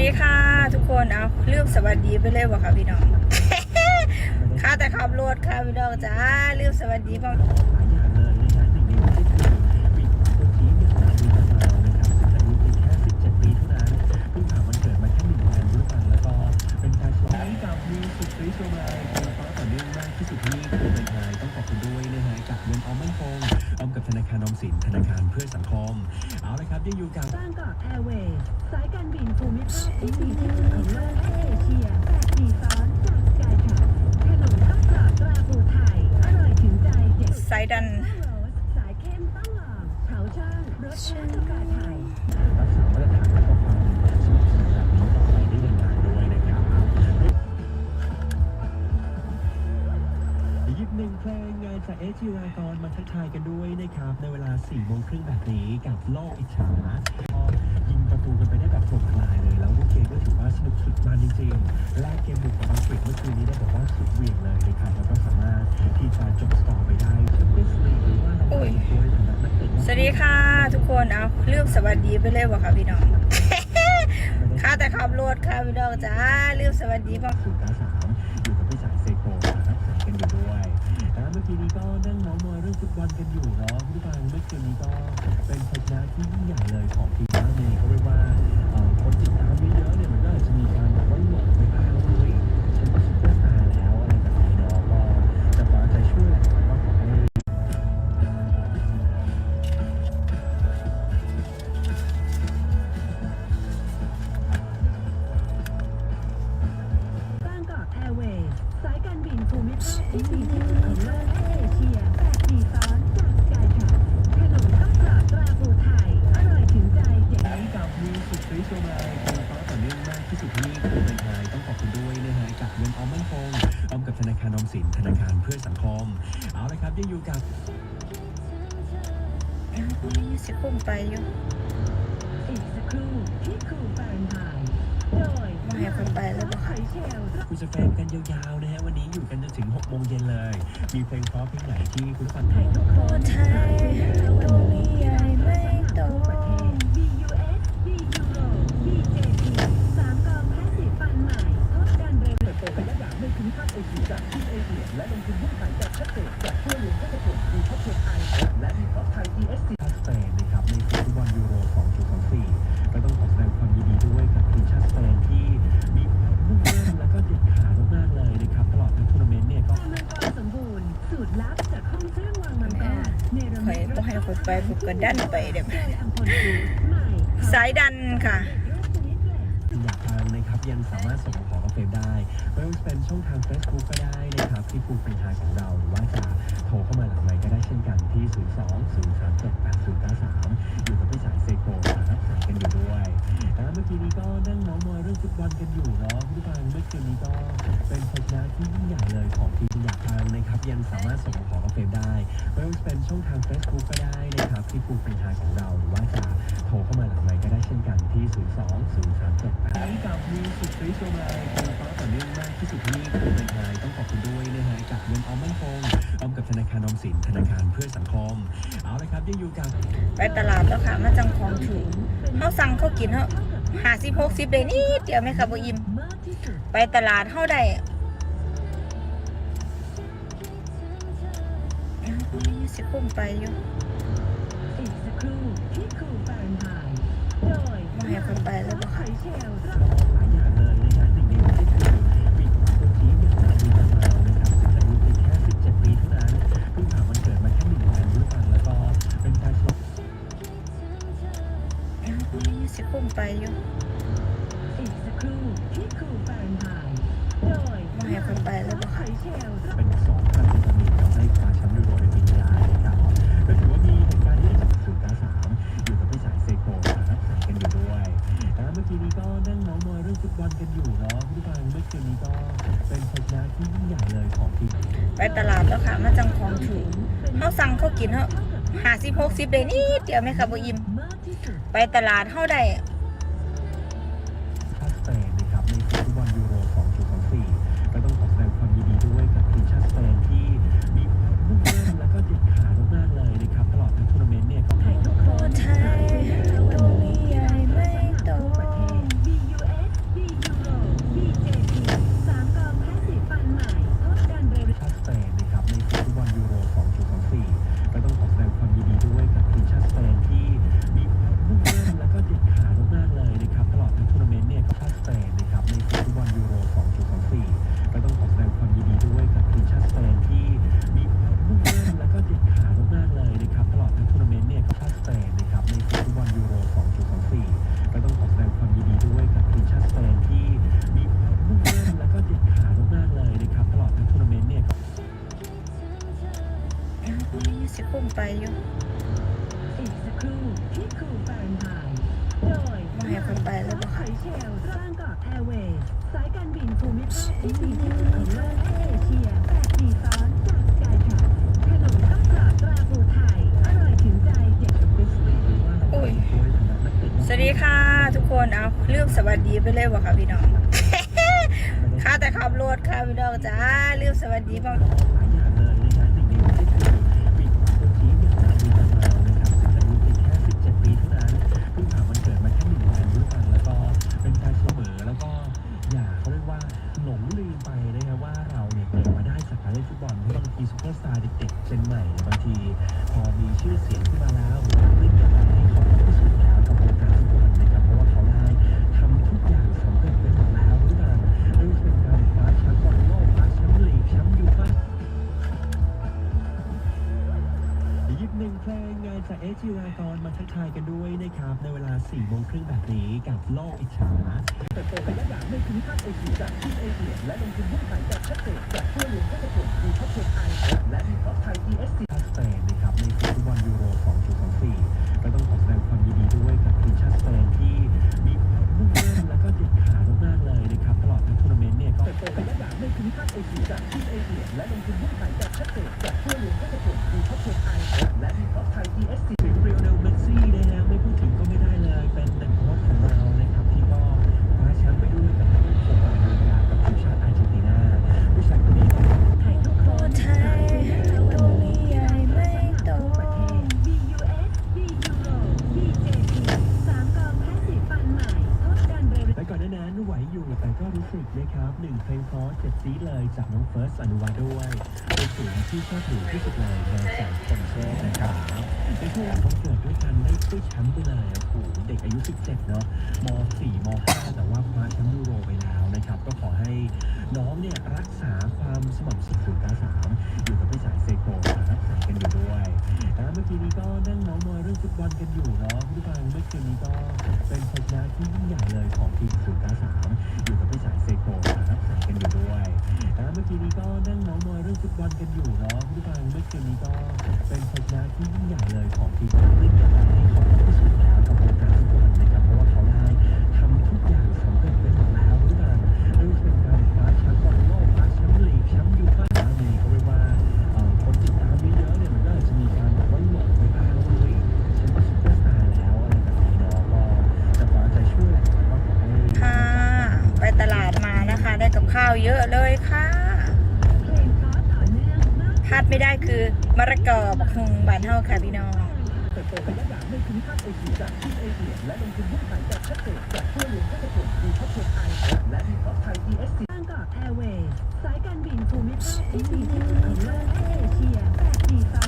ดีค่ะ ทุกคนเอาลืมสวัสดีไปเลยว่ะค่ะพี่น้อง ค่าแต่ขับรถค่ะพี่น้องจ้าลืมสวัสดีบ้างหลายอย่างเลยนะฮะสิ่งนี้ก็คือปีของตัวทีอย่างนาดีตาเรานะครับซึ่งอายุเพียงแค่17ปีเท่านั้นเพิ่งผ่านวันเกิดมาแค่หนึ่งวันด้วยกันแล้วก็เป็นการฉลองกับมีสุดฤทธิ์โชว์ไธนาคารออมสินธนาคารเพื่อสังคม เอาละครับยังอยู่กับบางกอกแอร์เวย์สายการบินภูมิภาคที่ดีที่สุดของโลกและเอเชีย8ปีซ้อนจากสกายทรัคขนมข้าวกรอบตราปูไทยอร่อยถึงใจเด็ดสายดัน จากเอจิวากรมาทักทายกันด้วยนะครับ ในเวลา4โมงครึ่งแบบนี้กับโลกอิจฉาก็ยิงประตูกันไปได้แบบถล่มทลายเลย แล้วลูกเกมก็ถือว่าสนุกสุดมันจริงๆแลกเกมบุกกับอังกฤษเมื่อคืนนี้ได้แบบว่าสุดเหวี่ยงเลยนะครับแล้วก็สามารถที่จะจบสกอร์ไปได้แชมเปี้ยนส์ลีกหรือว่าเราอุ้ยไปด้วยฐานะนักเตะสวัสดีค่ะ ทุกคนเอาลืมสวัสดีไปเลยว่ะค่ะพี่น้อง ค่าแต่ขับรถค่ะพี่น้องจ้าลืมสวัสดีบ้า รื่องฟุตบอลกันอยู่เนาะผู้ฟังเมื่อคืนนี้ก็เป็นชัยชนะที่ยิ่งใหญ่เลยของทีมบ้านนี้เขาเรียกว่าคนติดตามเยอะๆเนี่ยมันก็อาจจะมีการแบบว่า อยู่อีกสักครู่ที่ครูฟาเรนไฮต์โดยมาให้คนไปแล้วบอกหอยเชลล์คุณจะแฟนกันยาวๆนะฮะวันนี้อยู่กันจนถึง6โมงเย็นเลย มีเพลงเพราะเพลงไหนที่คุณผู้ฟังไทยทุกคคนนไทยตรงนี้ใหญ่ไม่ตรง ข่อมิยตบ่ให้คนไปผมก็ดันไปเดี๋ยวเจออัมพลฟูดใหม่สายดันค่ะ อยากฟังนะครับยังสามารถส่งของกับเฟรมได้ไม่ว่าจะเป็นช่องทาง Facebook ก็ได้นะครับที่ฟูเป็นทางของเราหรือว่าจะโทรเข้ามาหลังไมค์ก็ได้เช่นกันที่ 0 2 0 3 7 8 0 9 3 อยู่กับพี่สายเซโกนะครับสายกันอยู่ด้วยนะเมื่อกี้นี้ก็นั่งเมามอยเรื่องฟุตบอลกันอยู่เนาะผู้ฟังเมื่อคืนนี้ก็เป็นชัยชนะที่ยิ่งใหญ่เลยของที มอยากฟังนะครับ ยังสามารถส่งของกับเฟรมได้ไม่ว่าจะเป็นช่องทาง Facebook ก็ได้นะครับที่ฟูเป็นทางของเราหรือว่าจะโทรเข้ามาหลังไมค์ก็ได้เช่นกันที่ 0 2 0 3 7 8กับมีสุดฤทธิ์โชว์ไรคือฟ้าต่อเนื่องมากที่สุดที่คือเป็นไทยต้องขอบคุณด้วยนะฮะกับเงินออมมั่นคงออมกับธนาคารออมสินธนาคารเพื่อสังคมเอาละครับยังอยู่กับไปตลาดแล้วค่ะมาจังของถึงเขาสั่งเขากินเขาหาสิบหกสิบเลยนิดเดียวไหมค่ะบ่อิ่มมากที่สุดไปตลาดเท่าใด สิคุ้มไปอยู่อีกสักครู่ที่ครูฟาเรนไฮต์โดยมาให้คนไปแล้วบอก ไปตลาดแล้วค่ะ มาจังของถึงเขาสั่งเขากินเขาหาสิบหกสิบเลยนี่เดียวไหมค่ะบ่อิ่มไปตลาดเข้าได้ ถึงใจเด็ดอุ้ยสวัสดีค่ะทุกคนเอาเลืมสวัสดีไปเลยบ่ค่ะพี่น้อง ค่าแต่ขับรถค่ะพี่น้องจ้าเลืมสวัสดีบ้าง อีซูเปอร์สตาร์เด็กๆเจนใหม่ บางที พอมีชื่อเสียงขึ้นมาแล้ว เพลงงานจากเอจิรากรมาทักทายกันด้วยนะครับ ในเวลา4โมงครึ่งแบบนี้กับโลกอิจฉาเติบโตระยะยาวในภูมิภาคเอเชียจากที่เอเชียและลงทุนหุ้นไทยจากชัดเจนจากช่วยเหลือให้กับกลุ่มมีครอบครัวไทยและมีท็อปไทย ESC สเปนนะครับในฟุตบอลยูโร2024 สิ่งที่ชอบอยู่ที่สุดเลยในใจคนเช่นะครับในช่วยเขาเกิดด้วยกันได้ด้วยแชมป์ไปเลยโอ้โหเด็กอายุ 17 เนาะม .4 ม .5 แต่ว่าคว้าแชมป์ยูโรไปแล้วนะครับ ก็ขอให้น้องเนี่ยรักษาความสม่ำเสมอการสามอยู่กับพี่สายเซโกมารักษากันอยู่ด้วย เมื่อกี้นี้ก็นั่งเน้องมอยเรื่องฟุตบอลกันอยู่เนาะผู้ฟังเมื่อคืนนี้ก็เป็นชัยชนะที่ยิ่งใหญ่เลยของทีมศูนย์กาสามอยู่กับพี่สายเซโกมารักษากันอยู่ด้วยนะเมื่อกี้นี้ก็นั่งเน้องมอยเรื่องฟุตบอลกันอยู่เนาะผู้ฟังเมื่อคืนนี้ก็เป็นชัยชนะที่ยิ่งใหญ่เลยของทีมเล่นกับอะไรเขาก็พิสูจน์แล้ว ไม่ได้คือมะระกอบักฮุงบานเฮาค่ะพี่น้องเติบโตระยะยาวในภูมิภาคเอเชียจากทีมเอเชียและลงทุนหุ้นไทยจากชัดเจนจากช่วยเหลือให้กับคาร์เวย์สายการบินภูมิภาคที่ดีที่สุดของโลกและเอเชีย8ปีซ้อน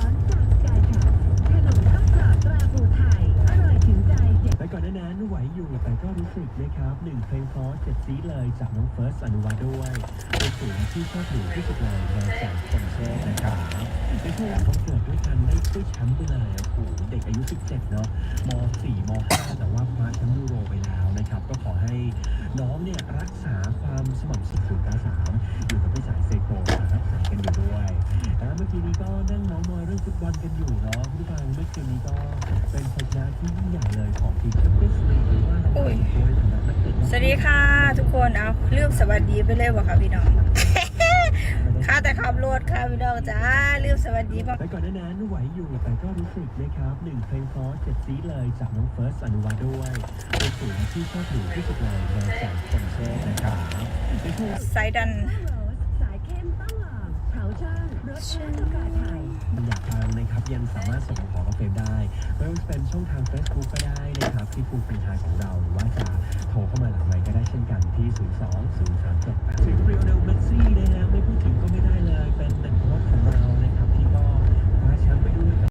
จา นะครับหนึ่งเพลงเพราะเจ็ดซีเลยจากน้องเฟิร์สอนุวัฒน์ด้วยเป็นสูงที่ชอบอยู่ที่สุดเลยมาจากคนเช่นะครับไปช่วงวันเกิดด้วยกันได้ด้วยแชมป์ไปเลยโอ้โหเด็กอายุ 17 เนาะม .4 ม .5 แต่ว่าคว้าแชมป์ยูโรไปแล้วนะครับ ก็ขอให้น้องเนี่ยรักษาความสม่ำเสมอ สวัสดีไปเลยบ่ค่ะพี่น้องค่าแต่ขับรถค่ะพี่น้องจ้าลืมสวัสดีบ้างแต่ก่อนหน้านั้นไหวอยู่แต่ก็รู้สึกนะครับหนึ่งเพลงเพราะเจ็ดซีดเลยจากน้องเฟิร์สอนุวัฒน์ด้วยเป็นสิ่งที่ชอบอยู่ที่สุดเลยในใจคนเช่นะครับในช่วงไซดันโรสสายเข้มต้องลองเฉาช่างรสชาติกา มันอยากฟังนะครับ ยังสามารถส่งมาขอกับเฟรได้ไม่ว่าจะเป็นช่องทาง Facebook ก็ได้นะครับที่ฟูเป็นทายของเราหรือว่าจะโทรเข้ามาหลังไมก็ได้เช่นกันที่ 0 2 0 3 7 8ถึงเรียวเดลเมซี่นะฮะไม่พูดถึงก็ไม่ได้เลยเป็นนักโทษของเรานะครับที่ก็คว้าแชมป์ไปด้วย